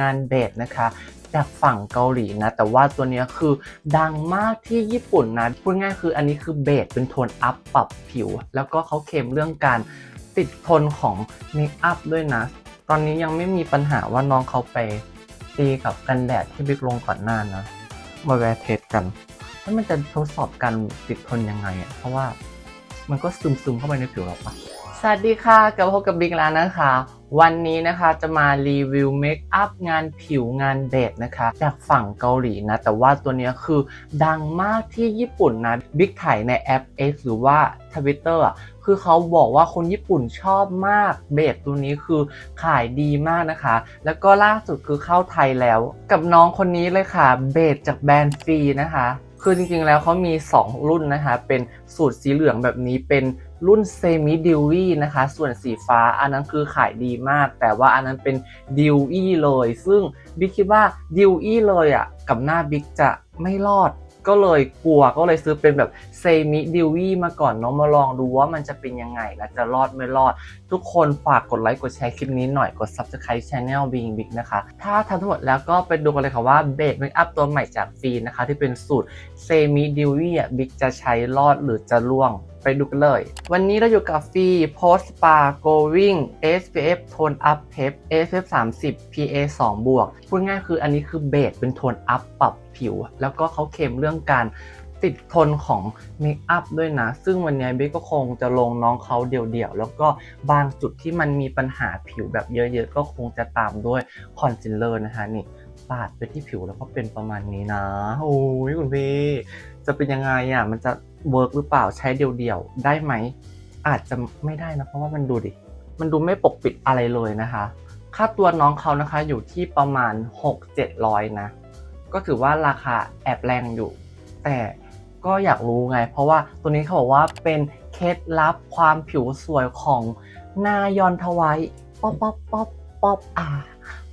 งานเบสนะคะจากฝั่งเกาหลีนะ แต่ว่าตัวนี้คือดังมากที่ญี่ปุ่นนะ พูดง่ายคืออันนี้คือเบสเป็นโทนอัพปรับผิว แล้วก็เขาเคลมเรื่องการติดทนของเมคอัพด้วยนะ ตอนนี้ยังไม่มีปัญหาว่าน้องเขาไปตีกับกันแดดที่บิ๊กลงก่อนหน้านะ มาแวร์เทสกันแล้วมันจะทดสอบการติดทนยังไงอะเพราะว่ามันก็ซึมซึมๆเข้าไปในผิวเราปะสวัสดีค่ะกลับพบกับบิ๊กแล้วนะคะ วันนี้นะคะจะมารีวิวเมคอัพงานผิวงานเบสนะคะ จากฝั่งเกาหลีนะ แต่ว่าตัวนี้คือดังมากที่ญี่ปุ่นนะบิ๊กไถในแอป X หรือว่า Twitter อะคือเขาบอกว่าคนญี่ปุ่นชอบมากเบสตัวนี้คือขายดีมากนะคะ แล้วก็ล่าสุดคือเข้าไทยแล้ว กับน้องคนนี้เลยค่ะเบสจากแบรนด์ฟรีนะคะ คือจริงๆแล้วเขามี 2 รุ่นนะคะ เป็นสูตรสีเหลืองแบบนี้เป็น รุ่นเซมิดิวี่นะคะ ส่วนสีฟ้าอันนั้นคือขายดีมาก แต่ว่าอันนั้นเป็นดิวอี้เลย ซึ่งบิ๊กคิดว่าดิวอี้เลยอะกับหน้าบิ๊กจะไม่รอดก็เลยกลัวก็เลยซื้อเป็นแบบเซมิดิวี่มาก่อนเน้องมาลองดูว่ามันจะเป็นยังไงนะจะรอดไม่รอด ทุกคนฝากกดไลค์กดแชร์คลิปนี้หน่อยกด subscribe channel Being Big นะคะ ถ้าทำทั้งหมดแล้วก็ไปดูกันเลยค่ะว่าเบสเมคอัพตัวใหม่จากฟีนนะคะ ที่เป็นสูตรเซมิดิวี่อะบิ๊กจะใช้รอดหรือจะล่วง ไปดูกันเลย วันนี้เราอยู่กับฟีโพสต์ปาโกวิ่ง SPF โทนอัพเพป SPF 30 PA 2 บวกพูดง่ายคืออันนี้คือเบสเป็นโทนอัพปรับผิว แล้วก็เขาเคลมเรื่องการติดทนของเมคอัพด้วยนะ ซึ่งวันนี้เบสก็คงจะลงน้องเขาเดี่ยวๆ แล้วก็บางจุดที่มันมีปัญหาผิวแบบเยอะๆ ก็คงจะตามด้วยคอนซีลเลอร์นะคะนี่ปาดไปที่ผิวแล้วก็เป็นประมาณนี้นะ โอ้ยคุณพี่ จะเป็นยังไงอะ มันจะ เวิร์กหรือเปล่าใช้เดี่ยวๆ ได้ไหม อาจจะไม่ได้นะเพราะว่ามันดูดิ มันดูไม่ปกปิดอะไรเลยนะคะ ค่าตัวน้องเขานะคะอยู่ที่ประมาณ 6-700 นะ ก็ถือว่าราคาแอบแรงอยู่ แต่ก็อยากรู้ไง เพราะว่าตัวนี้เขาบอกว่าเป็นเคล็ดลับความผิวสวยของนายอนทวายป๊อปป๊อปป๊อปป๊อปอ่า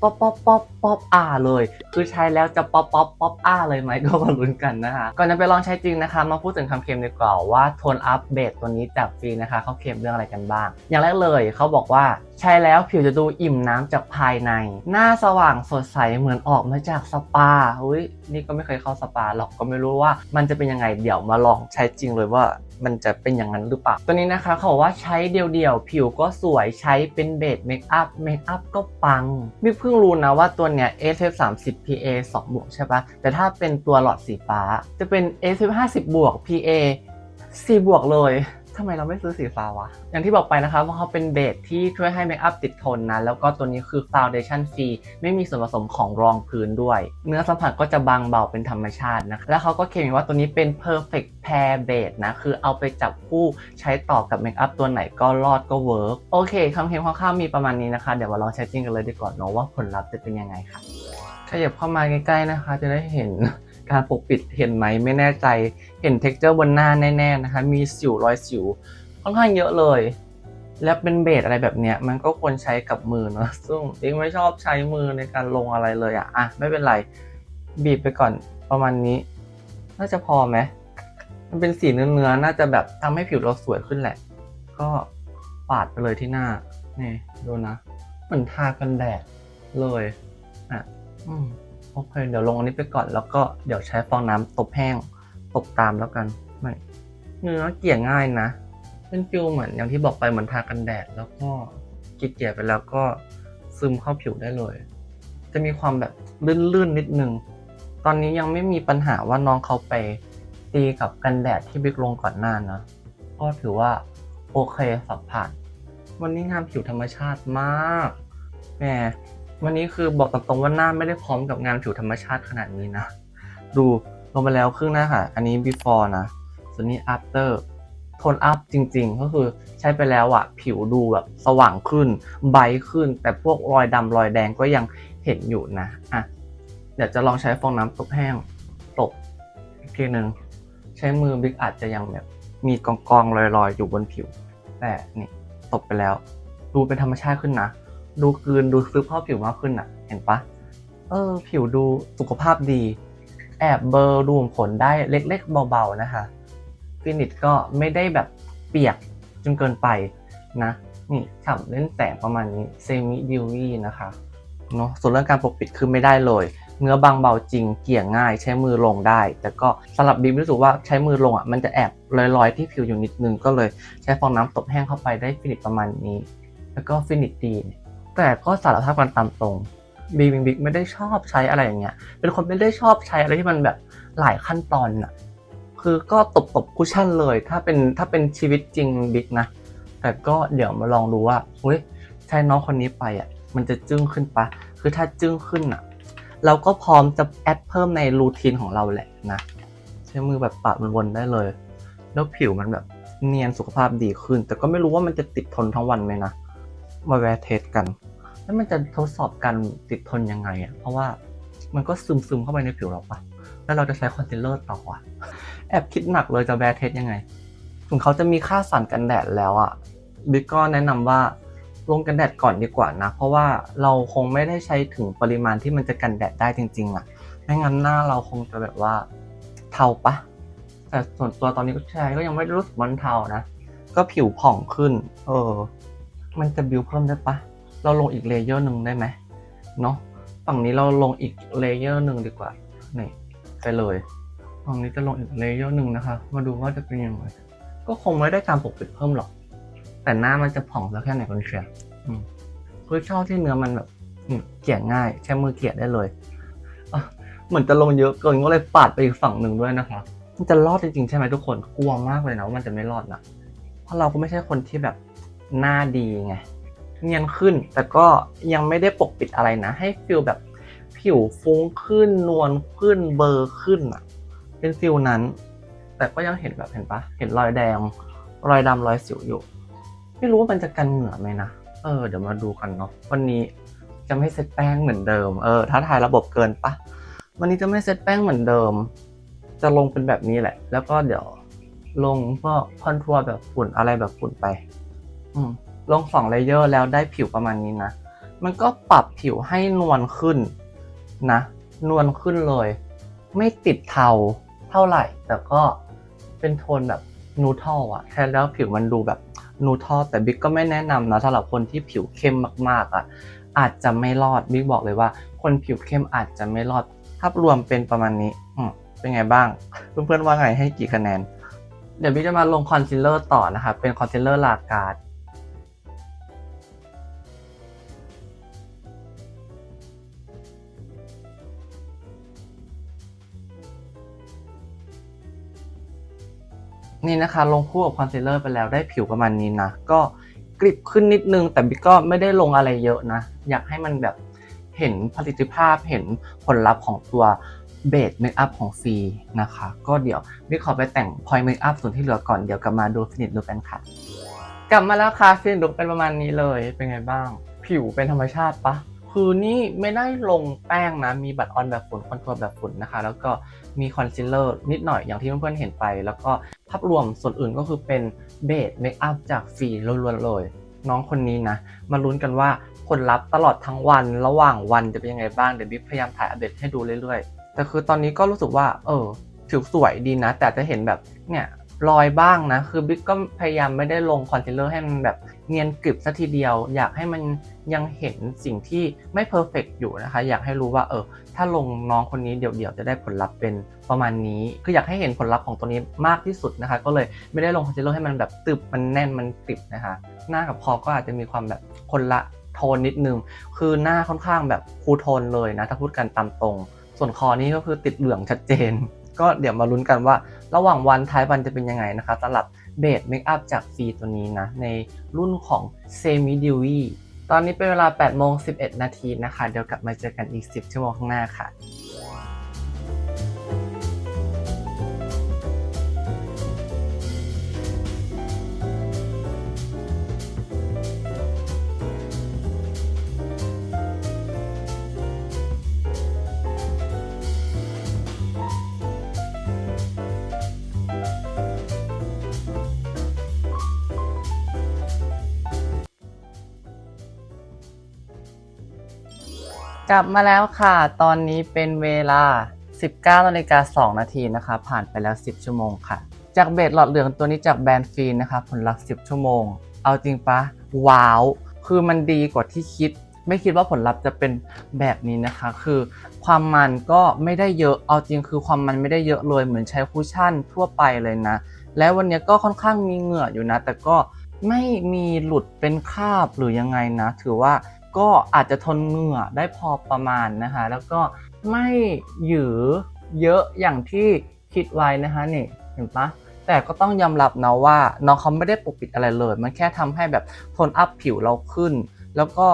ป๊อปป๊อปป๊อปป๊อปอาเลย คือใช้แล้วจะป๊อปป๊อปป๊อปอาเลยไหมก็มาลุ้นกันนะคะก่อนจะไปลองใช้จริงนะคะ มาพูดถึงคำเค็มดีกว่าว่าโทนอัพเบสตัวนี้จากฟรีนะคะเขาเค็มเรื่องอะไรกันบ้าง อย่างแรกเลยเขาบอกว่า ใช้แล้วผิวจะดูอิ่มน้ำจากภายใน หน้าสว่างสดใสเหมือนออกมาจากสปาอุ้ยนี่ก็ไม่เคยเข้าสปาหรอกก็ไม่รู้ว่ามันจะเป็นยังไงเดี๋ยวมาลองใช้จริงเลยว่ามันจะเป็นอย่างนั้นหรือเปล่า ตัวนี้นะคะเขาบอกว่าใช้เดี่ยวๆ ผิวก็สวยใช้เป็นเบสเมคอัพเมคอัพก็ปังมิกเพิ่งรู้นะว่าตัวเนี้ย SF 30 PA 2บวกใช่ปะแต่ถ้าเป็นตัวหลอดสีฟ้า จะเป็น SF 50บวก PA 4บวกเลย ทำไมเราไม่ซื้อสีฟ้าวะ อย่างที่บอกไปนะคะว่าเขาเป็นเบสที่ช่วยให้เมคอัพติดทนนะ แล้วก็ตัวนี้คือ Foundation Free ไม่มีส่วนผสมของรองพื้นด้วย เนื้อสัมผัสก็จะบางเบาเป็นธรรมชาตินะ แล้วเขาก็เคลมว่าตัวนี้เป็น perfect pair base นะ คือเอาไปจับคู่ใช้ต่อกับเมคอัพตัวไหนก็รอดก็เวิร์กโอเคคำเคลมคร่าวๆมีประมาณนี้นะคะ เดี๋ยวมาลองใช้จริงกันเลยดีกว่าเนาะว่าผลลัพธ์จะเป็นยังไงค่ะขยับเข้ามาใกล้ๆนะคะ จะได้เห็น การปกปิดเห็นไหมไม่แน่ใจ เห็น texture บนหน้าแน่ๆนะคะ มีสิวรอยสิวค่อนข้างเยอะเลย และเป็นเบสอะไรแบบเนี้ยมันก็ควรใช้กับมือเนอะซึ่งเองไม่ชอบใช้มือในการลงอะไรเลยอะอะไม่เป็นไรบีบไปก่อนประมาณนี้ น่าจะพอไหมมันเป็นสีเนื้อๆน่าจะแบบทำให้ผิวเราสวยขึ้นแหละ ก็ปาดไปเลยที่หน้านี่ดูนะเหมือนทากันแดดเลยอะ อืม โอเค เดี๋ยวลงอันนี้ไปก่อน แล้วก็เดี๋ยวใช้ฟองน้ำตบแห้ง ตบตามแล้วกัน ไม่ เนื้อเกลี่ยง่ายนะ เป็นฟิลเหมือนอย่างที่บอกไปเหมือนทากันแดด แล้วก็เกลี่ยไปแล้วก็ซึมเข้าผิวได้เลย จะมีความแบบลื่นๆนิดนึง ตอนนี้ยังไม่มีปัญหาว่าน้องเขาไปตีกับกันแดดที่บิ๊กลงก่อนหน้านะ ก็ถือว่าโอเคสับผ่าน วันนี้งานผิวธรรมชาติมาก แหม วันนี้คือบอกตรงๆว่าหน้าไม่ได้พร้อมกับงานผิวธรรมชาติขนาดนี้นะ ดูลงไปแล้วครึ่งหน้าค่ะ อันนี้ before นะ ส่วนนี้ after โทนอัพจริงๆ ก็คือใช้ไปแล้วอะผิวดูแบบสว่างขึ้นไบรท์ขึ้น แต่พวกรอยดำรอยแดงก็ยังเห็นอยู่นะ อะ เดี๋ยวจะลองใช้ฟองน้ำตบแห้งตบอีกทีหนึ่งใช้มือบิ๊กอาจจะยังแบบมีกองกองๆลอยๆ อยู่บนผิว แต่นี่ตบไปแล้ว ดูเป็นธรรมชาติขึ้นนะ ดูกลืนดูซึบเข้าผิวมากขึ้นอะ เห็นปะเออ ผิวดูสุขภาพดี แอบเบลอร์ดูผลได้เล็ก ๆ เบา ๆ นะคะฟินิชก็ไม่ได้แบบเปียกจนเกินไปนะนี่ฉ่ำเล่นแสงประมาณนี้เซมิดิววี่นะคะเนาะส่วนเรื่องการปกปิดคือไม่ได้เลย เนื้อบางเบาจริงเกี่ยง่ายใช้มือลงได้ แต่ก็สำหรับบีมรู้สึกว่าใช้มือลงอะมันจะแอบลอยๆ ที่ผิวอยู่นิดนึงก็เลยใช้ฟองน้ำตบแห้งเข้าไปได้ฟินิชประมาณนี้ แล้วก็ฟินิชดี แต่ก็สารภาพกันตามตรงบีมบิ๊กไม่ได้ชอบใช้อะไรอย่างเงี้ย เป็นคนไม่ได้ชอบใช้อะไรที่มันแบบหลายขั้นตอนอะคือก็ตบตบคุชชั่นเลย ถ้าเป็นถ้าเป็นชีวิตจริงบิ๊กนะ แต่ก็เดี๋ยวมาลองดูว่าเฮ้ยใช้น้องคนนี้ไปอะมันจะจึ้งขึ้นปะ คือถ้าจึ้งขึ้นอะเราก็พร้อมจะแอดเพิ่มในรูทีนของเราแหละนะ ใช้มือแบบปาดวนๆได้เลย แล้วผิวมันแบบเนียนสุขภาพดีขึ้น แต่ก็ไม่รู้ว่ามันจะติดทนทั้งวันไหมนะ มาแวร์เทสกัน แล้วมันจะทดสอบการติดทนยังไงอะ เพราะว่ามันก็ซึมซึมเข้าไปในผิวเราปะแล้วเราจะใช้คอนซีลเลอร์ต่ออะ แอบคิดหนักเลยจะแวร์เทสยังไง ถึงเขาจะมีค่าสั่นกันแดดแล้วอะ บิ๊กก็แนะนำว่าลงกันแดดก่อนดีกว่านะ เพราะว่าเราคงไม่ได้ใช้ถึงปริมาณที่มันจะกันแดดได้จริง ๆ อะ ไม่งั้นหน้าเราคงจะแบบว่าเทาปะ แต่ส่วนตัวตอนนี้ก็ใช้ก็ยังไม่รู้สึกมันเทานะ ก็ผิวผ่องขึ้น เออ มันจะบิวเพิ่มได้ปะ เราลงอีกเลเยอร์หนึ่งได้ไหมเนาะฝั่งนี้เราลงอีกเลเยอร์หนึ่งดีกว่านี่ไปเลยฝั่งนี้จะลงอีกเลเยอร์หนึ่งนะคะ มาดูว่าจะเป็นยังไงก็คงไม่ได้การปกปิดเพิ่มหรอก แต่หน้ามันจะผ่องแล้วแค่ไหนคนเชียร์อืมคือชอบที่เนื้อมันแบบเกลี่ยง่าย ใช้มือเกลี่ยได้เลยเหมือนจะลงเยอะเกินก็เลยปาดไปอีกฝั่งหนึ่งด้วยนะคะมันจะรอดจริงๆใช่ไหมทุกคนกลัวมากเลยนะว่ามันจะไม่รอดนะเพราะเราก็ไม่ใช่คนที่แบบ หน้าดีไงเนียนขึ้น แต่ก็ยังไม่ได้ปกปิดอะไรนะ ให้ฟิลแบบผิวฟุ้งขึ้นนวลขึ้นเบลอร์ขึ้นอะเป็นฟิลนั้น แต่ก็ยังเห็นแบบเห็นปะเห็นรอยแดง รอยดำรอยสิวอยู่ ไม่รู้ว่ามันจะกันเหงื่อไหมนะเออเดี๋ยวมาดูกันเนาะวันนี้จะไม่เซตแป้งเหมือนเดิมเออถ้าถ่ายระบบเกินปะวันนี้จะไม่เซตแป้งเหมือนเดิม จะลงเป็นแบบนี้แหละ แล้วก็เดี๋ยวลงก็คอนทัวร์แบบฝุ่นอะไรแบบฝุ่นไป ลงสองเลเยอร์แล้วได้ผิวประมาณนี้นะ มันก็ปรับผิวให้นวลขึ้นนะ นวลขึ้นเลย ไม่ติดเทาเท่าไหร่ แต่ก็เป็นโทนแบบนูทรัลอะแทนแล้วผิวมันดูแบบนูทรัลแต่บิ๊กก็ไม่แนะนำนะสำหรับคนที่ผิวเข้มมากๆอะอาจจะไม่รอดบิ๊กบอกเลยว่า คนผิวเข้มอาจจะไม่รอดภาพรวมเป็นประมาณนี้อืเป็นไงบ้าง เพื่อนๆว่าไงให้กี่คะแนน เดี๋ยวบิ๊กจะมาลงคอนซีลเลอร์ต่อนะครับเป็นคอนซีลเลอร์ลากาด นี่นะคะลงคู่กับคอนซีลเลอร์ไปแล้วได้ผิวประมาณนี้นะ ก็กริบขึ้นนิดนึง แต่บิ๊กก็ไม่ได้ลงอะไรเยอะนะ อยากให้มันแบบเห็นผลิตภาพเห็นผลลัพธ์ของตัวเบสเมคอัพของฟรีนะคะ ก็เดี๋ยวบิ๊กขอไปแต่งพอยเมคอัพส่วนที่เหลือก่อนเดี๋ยวกลับมาดูฟินิชดูกันค่ะ กลับมาแล้วค่ะฟินิชดูเป็นประมาณนี้เลยเป็นไงบ้าง ผิวเป็นธรรมชาติปะคือนี่ไม่ได้ลงแป้งนะ มีบัตรออนแบบฝุ่นคอนทัวร์แบบฝุ่นนะคะ แล้วก็มีคอนซีลเลอร์นิดหน่อยอย่างที่เพื่อนๆเห็นไป แล้วก็ ภาพรวมส่วนอื่นก็คือเป็นเบสเมคอัพจากฟรีล้วนๆเลย น้องคนนี้นะ มาลุ้นกันว่าผลลัพธ์ตลอดทั้งวันระหว่างวันจะเป็นยังไงบ้าง เดี๋ยวบิ๊กพยายามถ่ายอัปเดตให้ดูเรื่อยๆ แต่คือตอนนี้ก็รู้สึกว่า เออผิวสวยดีนะ แต่จะเห็นแบบเนี่ย รอยบ้างนะ คือบิ๊กก็พยายามไม่ได้ลงคอนซีลเลอร์ให้มันแบบเนียนกริบซะทีเดียว อยากให้มันยังเห็นสิ่งที่ไม่เพอร์เฟกอยู่นะคะ อยากให้รู้ว่าเออ ถ้าลงน้องคนนี้เดี่ยวๆ จะได้ผลลัพธ์เป็นประมาณนี้ คืออยากให้เห็นผลลัพธ์ของตัวนี้มากที่สุดนะคะ ก็เลยไม่ได้ลงคอนซีลเลอร์ให้มันแบบตึบมันแน่นมันติดนะคะ หน้ากับคอก็อาจจะมีความแบบคนละโทนนิดนึง คือหน้าค่อนข้างแบบคูลโทนเลยนะ ถ้าพูดกันตามตรง ส่วนคอนี้ก็คือติดเหลืองชัดเจน ก็เดี๋ยวมาลุ้นกันว่า ระหว่างวันท้ายวันจะเป็นยังไงนะคะสำหรับเบสเมคอัพจากฟรีตัวนี้นะ ในรุ่นของเซมิดิวีตอนนี้เป็นเวลา8โมง11 นาทีนะคะ เดี๋ยวกลับมาเจอกันอีก 10 ชั่วโมงข้างหน้าค่ะ กลับมาแล้วค่ะ ตอนนี้เป็นเวลา 19นาฬิกา2นาทีนะคะ ผ่านไปแล้ว 10 ชั่วโมงค่ะ จากเบสหลอดเหลืองตัวนี้จากแบรนด์ฟีนนะคะ ผลลัพธ์ 10 ชั่วโมง เอาจริงปะว้าว คือมันดีกว่าที่คิด ไม่คิดว่าผลลัพธ์จะเป็นแบบนี้นะคะ คือความมันก็ไม่ได้เยอะ เอาจริงคือความมันไม่ได้เยอะเลยเหมือนใช้คุชชั่นทั่วไปเลยนะ แล้ววันนี้ก็ค่อนข้างมีเหงื่ออยู่นะ แต่ก็ไม่มีหลุดเป็นคราบหรือยังไงนะ ถือว่า ก็อาจจะทนเหงื่อได้พอประมาณนะคะแล้วก็ไม่หยือเยอะอย่างที่คิดไว้นะคะนี่เห็นปะแต่ก็ต้องยอมรับนะว่าน้องเขาไม่ได้ปกปิดอะไรเลย มันแค่ทำให้แบบโทนอัพผิวเราขึ้น แล้วก็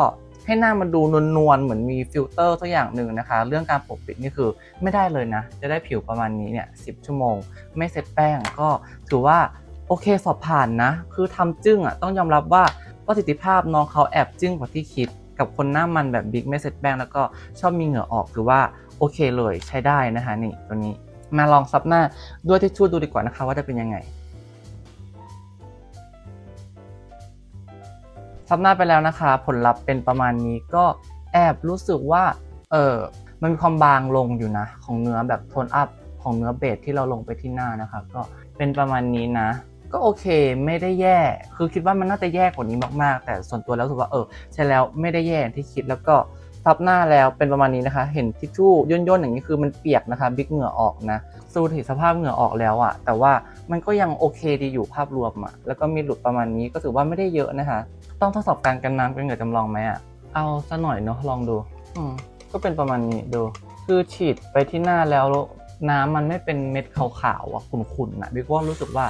ให้หน้ามันดูนวลๆเหมือนมีฟิลเตอร์ตัวอย่างหนึ่งนะคะ เรื่องการปกปิดนี่คือไม่ได้เลยนะ จะได้ผิวประมาณนี้เนี่ยสิชั่วโมง ไม่เซ็ตแป้งก็ถือว่าโอเคสอบผ่านนะ คือทำจึ้งอะต้องยอมรับว่าประสิทธิภาพน้องเขาแอบจึ้งกว่าที่คิด กับคนหน้ามันแบบบิ๊กไม่เซ็ตแป้งแล้วก็ชอบมีเหงื่อออกถือว่าโอเคเลยใช้ได้นะคะนี่ตัวนี้มาลองซับหน้าด้วยทิชชู่ดูดีกว่านะคะว่าจะเป็นยังไงซับหน้าไปแล้วนะคะ ผลลัพธ์เป็นประมาณนี้ก็แอบรู้สึกว่าเออมันมีความบางลงอยู่นะ ของเนื้อแบบโทนอัพของเนื้อเบสที่เราลงไปที่หน้านะคะ ก็เป็นประมาณนี้นะ ก็โอเคไม่ได้แย่ คือคิดว่ามันน่าจะแย่กว่านี้มากๆ แต่ส่วนตัวแล้วรู้สึกว่าเออใช่แล้วไม่ได้แย่ที่คิดแล้วก็ซับหน้าแล้วเป็นประมาณนี้นะคะ เห็นทิชชู่ย่นๆอย่างนี้คือมันเปียกนะคะบิ๊กเหงื่อออกนะสูดเห็นสภาพเหงื่อออกแล้วอะแต่ว่ามันก็ยังโอเคดีอยู่ภาพรวมอะแล้วก็มีหลุดประมาณนี้ก็ถือว่าไม่ได้เยอะนะคะ ต้องทดสอบการกันน้ำกันเหงื่อจำลองไหมอะเอาซะหน่อยเนาะลองดู อืมก็เป็นประมาณนี้ดู คือฉีดไปที่หน้าแล้วน้ำมันไม่เป็นเม็ดขาวๆอะขุ่นๆนะบิ๊กว่ารู้สึกว่า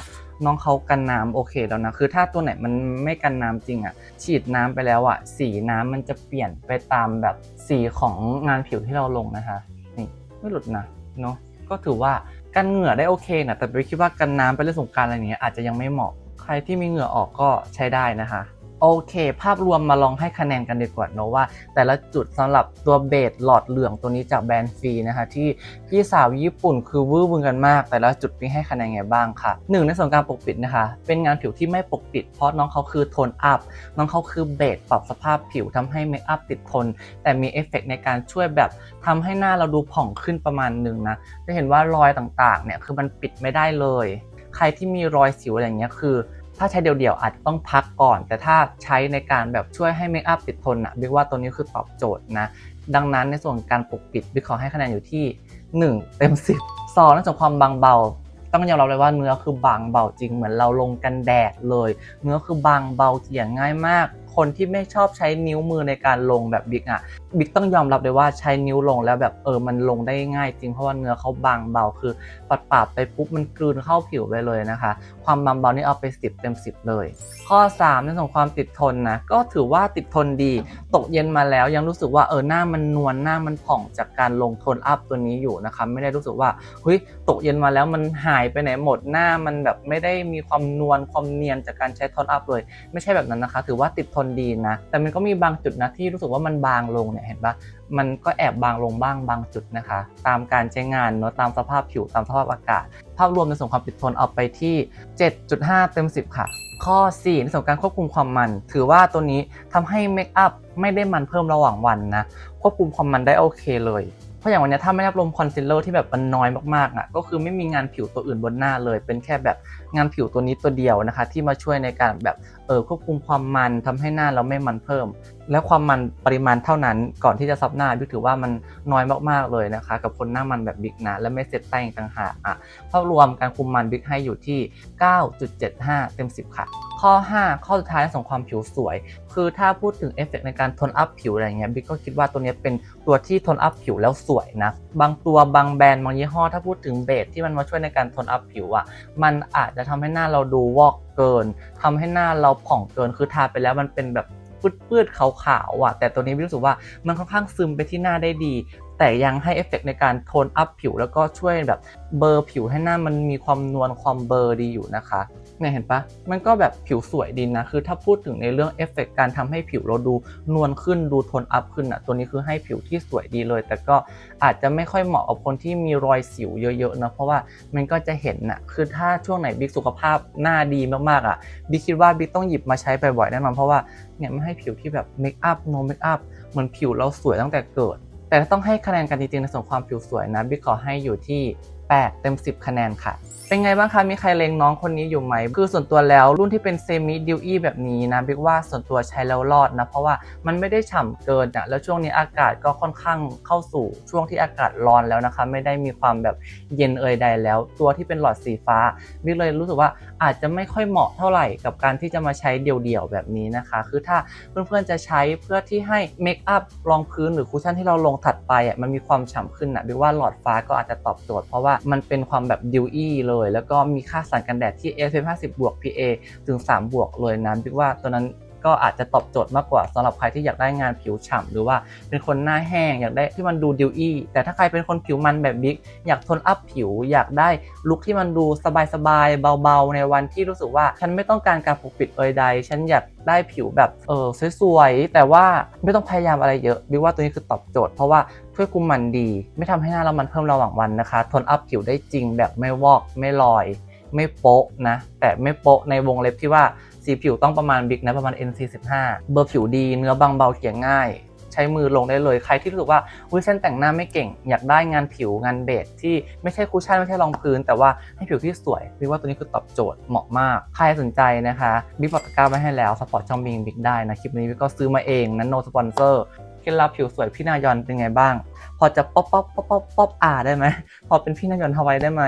น้องเขากันน้ำโอเคแล้วนะ คือถ้าตัวไหนมันไม่กันน้ำจริงอะ ฉีดน้ำไปแล้วอะ สีน้ำมันจะเปลี่ยนไปตามแบบสีของงานผิวที่เราลงนะคะนี่ไม่หลุดนะเนาะก็ถือว่ากันเหงื่อได้โอเคนะแต่ไปคิดว่ากันน้ำไปเล่นสงการอะไรเนี้ยอาจจะยังไม่เหมาะใครที่มีเหงื่อออกก็ใช้ได้นะคะ โอเค ภาพรวมมาลองให้คะแนนกันดีกว่าเนอะว่า แต่ละจุดสำหรับตัวเบสหลอดเหลืองตัวนี้จากแบรนด์ฟรีนะคะที่พี่สาวญี่ปุ่นคือวื้อวึงกันมาก แต่ละจุดนี้ให้คะแนนไงบ้างค่ะหนึ่งในส่วนการปกปิดนะคะ เป็นงานผิวที่ไม่ปกปิด เพราะน้องเขาคือโทนอัพน้องเขาคือเบสปรับสภาพผิวทำให้เมคอัพติดทน แต่มีเอฟเฟกต์ในการช่วยแบบทำให้หน้าเราดูผ่องขึ้นประมาณหนึ่งนะจะเห็นว่ารอยต่างๆเนี่ยคือมันปิดไม่ได้เลย ใครที่มีรอยสิวอะไรอย่างเงี้ยคือ ถ้าใช้เดี่ยวๆอาจจะต้องพักก่อน แต่ถ้าใช้ในการแบบช่วยให้เมคอัพติดทนอะบิ๊กว่าตัวนี้คือตอบโจทย์นะ ดังนั้นในส่วนการปกปิดบิ๊กขอให้คะแนนอยู่ที่ 1 เต็ม 10 2ในส่วนความบางเบา ต้องยอมรับเลยว่าเนื้อคือบางเบาจริงเหมือนเราลงกันแดดเลย เนื้อคือบางเบาเกี่ยง่ายมาก คนที่ไม่ชอบใช้นิ้วมือในการลงแบบบิ๊กอะบิ๊กต้องยอมรับเลยว่าใช้นิ้วลงแล้วแบบเออมันลงได้ง่ายจริงเพราะว่าเนื้อเขาบางเบาคือปัดปาดไปปุ๊บมันกลืนเข้าผิวไปเลยนะคะ ความบางเบานี่เอาไป 10 เต็ม 10 เลย ข้อ 3 ในส่วนของความติดทนนะก็ถือว่าติดทนดี ตกเย็นมาแล้วยังรู้สึกว่าเออหน้ามันนวลหน้ามันผ่องจากการลงโทนอัพตัวนี้อยู่นะคะไม่ได้รู้สึกว่าเฮ้ยตกเย็นมาแล้วมันหายไปไหนหมดหน้ามันแบบไม่ได้มีความนวลความเนียนจากการใช้โทนอัพเลย ไม่ใช่แบบนั้นนะคะ ถือว่าติดทนดีนะ แต่มันก็มีบางจุดนะที่รู้สึกว่ามันบางลงเนี่ยเห็นปะมันก็แอบบางลงบ้างบางจุดนะคะ ตามการใช้งานเนาะตามสภาพผิวตามสภาพอากาศ ภาพรวมในส่วนความติดทนเอาไปที่ 7.5 เต็ม 10 ค่ะ ข้อ 4 ในส่วนการควบคุมความมัน ถือว่าตัวนี้ทำให้เมคอัพไม่ได้มันเพิ่มระหว่างวันนะ ควบคุมความมันได้โอเคเลยเพราะอย่างวันนี้ถ้าไม่ได้ลมคอนซีลเลอร์ที่แบบมันน้อยมากๆอะก็คือไม่มีงานผิวตัวอื่นบนหน้าเลย เป็นแค่แบบงานผิวตัวนี้ตัวเดียวนะคะ ที่มาช่วยในการแบบเออควบคุมความมันทำให้หน้าเราไม่มันเพิ่ม และความมันปริมาณเท่านั้นก่อนที่จะซับหน้าบิ๊กถือว่ามันน้อยมากๆเลยนะคะ กับคนหน้ามันแบบบิ๊กนะและไม่เซ็ตแป้งต่างหากอะภาพรวมการคุมมันบิ๊กให้อยู่ที่ 9.75 เต็ม 10 ค่ะ ข้อ 5 ข้อสุดท้ายในส่วนความผิวสวย คือถ้าพูดถึงเอฟเฟกในการทนอัพผิวอะไรเงี้ยบิ๊กก็คิดว่าตัวนี้เป็นตัวที่ทนอัพผิวแล้วสวยนะบางตัวบางแบรนด์บางยี่ห้อ ถ้าพูดถึงเบสที่มันมาช่วยในการทนอัพผิวอะมันอาจจะทำให้หน้าเราดูวอกเกินทำให้หน้าเราผ่องเกิน คือทาไปแล้วมันเป็นแบบปื้ดๆขาวๆอะ แต่ตัวนี้รู้สึกว่ามันค่อนข้างซึมไปที่หน้าได้ดี แต่ยังให้เอฟเฟกในการโทนอัพผิว แล้วก็ช่วยแบบเบลอร์ผิวให้หน้ามันมีความนวลความเบลอร์ดีอยู่นะคะ เนี่ยเห็นปะมันก็แบบผิวสวยดีนะ คือถ้าพูดถึงในเรื่องเอฟเฟกการทำให้ผิวเราดูนวลขึ้นดูโทนอัพขึ้นอะตัวนี้คือให้ผิวที่สวยดีเลย แต่ก็อาจจะไม่ค่อยเหมาะกับคนที่มีรอยสิวเยอะๆนะเพราะว่ามันก็จะเห็นน่ะคือถ้าช่วงไหนบิ๊กสุขภาพหน้าดีมากๆอะบิ๊กคิดว่าบิ๊กต้องหยิบมาใช้บ่อยๆแน่นอนเพราะว่าเนี่ยไม่ให้ผิวที่แบบเมคอัพโนเมคอัพเหมือนผิวเราสวยตั้งแต่เกิด แต่ถ้าต้องให้คะแนนกันจริงๆในส่วนความผิวสวยนะบิ๊กขอให้อยู่ที่ 8 เต็ม 10 คะแนนค่ะ เป็นไงบ้างคะ มีใครเลงน้องคนนี้อยู่ไหม คือส่วนตัวแล้วรุ่นที่เป็นเซมิดิวอี้แบบนี้นะบิ๊กว่าส่วนตัวใช้แล้วรอดนะ เพราะว่ามันไม่ได้ฉ่ำเกินอะแล้วช่วงนี้อากาศก็ค่อนข้างเข้าสู่ช่วงที่อากาศร้อนแล้วนะคะ ไม่ได้มีความแบบเย็นเอ่ยใดแล้ว ตัวที่เป็นหลอดสีฟ้าบิ๊กเลยรู้สึกว่าอาจจะไม่ค่อยเหมาะเท่าไหร่กับการที่จะมาใช้เดี่ยวๆแบบนี้นะคะ คือถ้าเพื่อนๆจะใช้เพื่อที่ให้เมคอัพรองพื้นหรือคุชชั่นที่เราลงถัดไปอะมันมีความฉ่ำขึ้นนะบิ๊กว่าหลอดฟ้าก็อาจจะตอบโจทย์เพราะว่ามันเป็นความแบบดิวอี้เลย แล้วก็มีค่าสารกันแดดที่ SPF 50บวก PA ถึง 3 บวกเลยนะพี่ว่าตัวนั้น ก็อาจจะตอบโจทย์มากกว่าสำหรับใครที่อยากได้งานผิวฉ่ำหรือว่าเป็นคนหน้าแห้งอยากได้ที่มันดูดิวอี้แต่ถ้าใครเป็นคนผิวมันแบบบิ๊กอยากทนอัพผิว อยากได้ลุคที่มันดูสบายๆเบาๆ ในวันที่รู้สึกว่า ฉันไม่ต้องการการปกปิดเอยใด ฉันอยากได้ผิวแบบเออสวยๆแต่ว่าไม่ต้องพยายามอะไรเยอะบิ๊กว่าตัวนี้คือตอบโจทย์เพราะว่าช่วยคุมมันดี ไม่ทำให้หน้าเรามันเพิ่มระหว่างวันนะคะ ทนอัพผิวได้จริงแบบไม่วอกไม่ลอย ไม่โป๊ะนะ แต่ไม่โป๊ะในวงเล็บที่ว่า สีผิวต้องประมาณบิ๊กนะประมาณ NC15 เบอร์ผิวดี เนื้อบางเบาเกี่ยง่าย ใช้มือลงได้เลย ใครที่รู้สึกว่าอุ้ยฉันแต่งหน้าไม่เก่ง อยากได้งานผิวงานเบสที่ไม่ใช่คุชชั่นไม่ใช่รองพื้น แต่ว่าให้ผิวที่สวยบิ๊กว่าตัวนี้คือตอบโจทย์เหมาะมาก ใครสนใจนะคะบิ๊กบอกตะกร้าไว้ให้แล้วสปอร์ตช่องบิงบิ๊กได้นะคลิปนี้บิ๊กก็ซื้อมาเองนั้นโนสปอนเซอร์เคล็ดลับผิวสวยพี่นายอนเป็นไงบ้าง พอจะป๊อปป๊อปป๊อปป๊อปป๊อปอาได้ไหมพอเป็นพี่นายอนฮาวายได้ไหม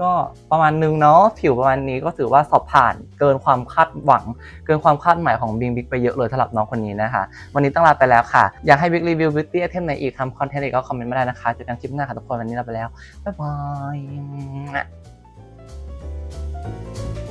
ก็ประมาณนึงเนาะผิวประมาณนี้ก็ถือว่าสอบผ่านเกินความคาดหวัง เกินความคาดหมายของบิงบิ๊กไปเยอะเลยสำหรับน้องคนนี้นะคะ วันนี้ต้องลาไปแล้วค่ะ อยากให้บิ๊กรีวิวบิวตี้ไอเทมไหนอีกทำคอนเทนต์อะไรก็คอมเมนต์มาได้นะคะเจอกันคลิปหน้าค่ะทุกคนวันนี้ลาไปแล้วบ๊ายบาย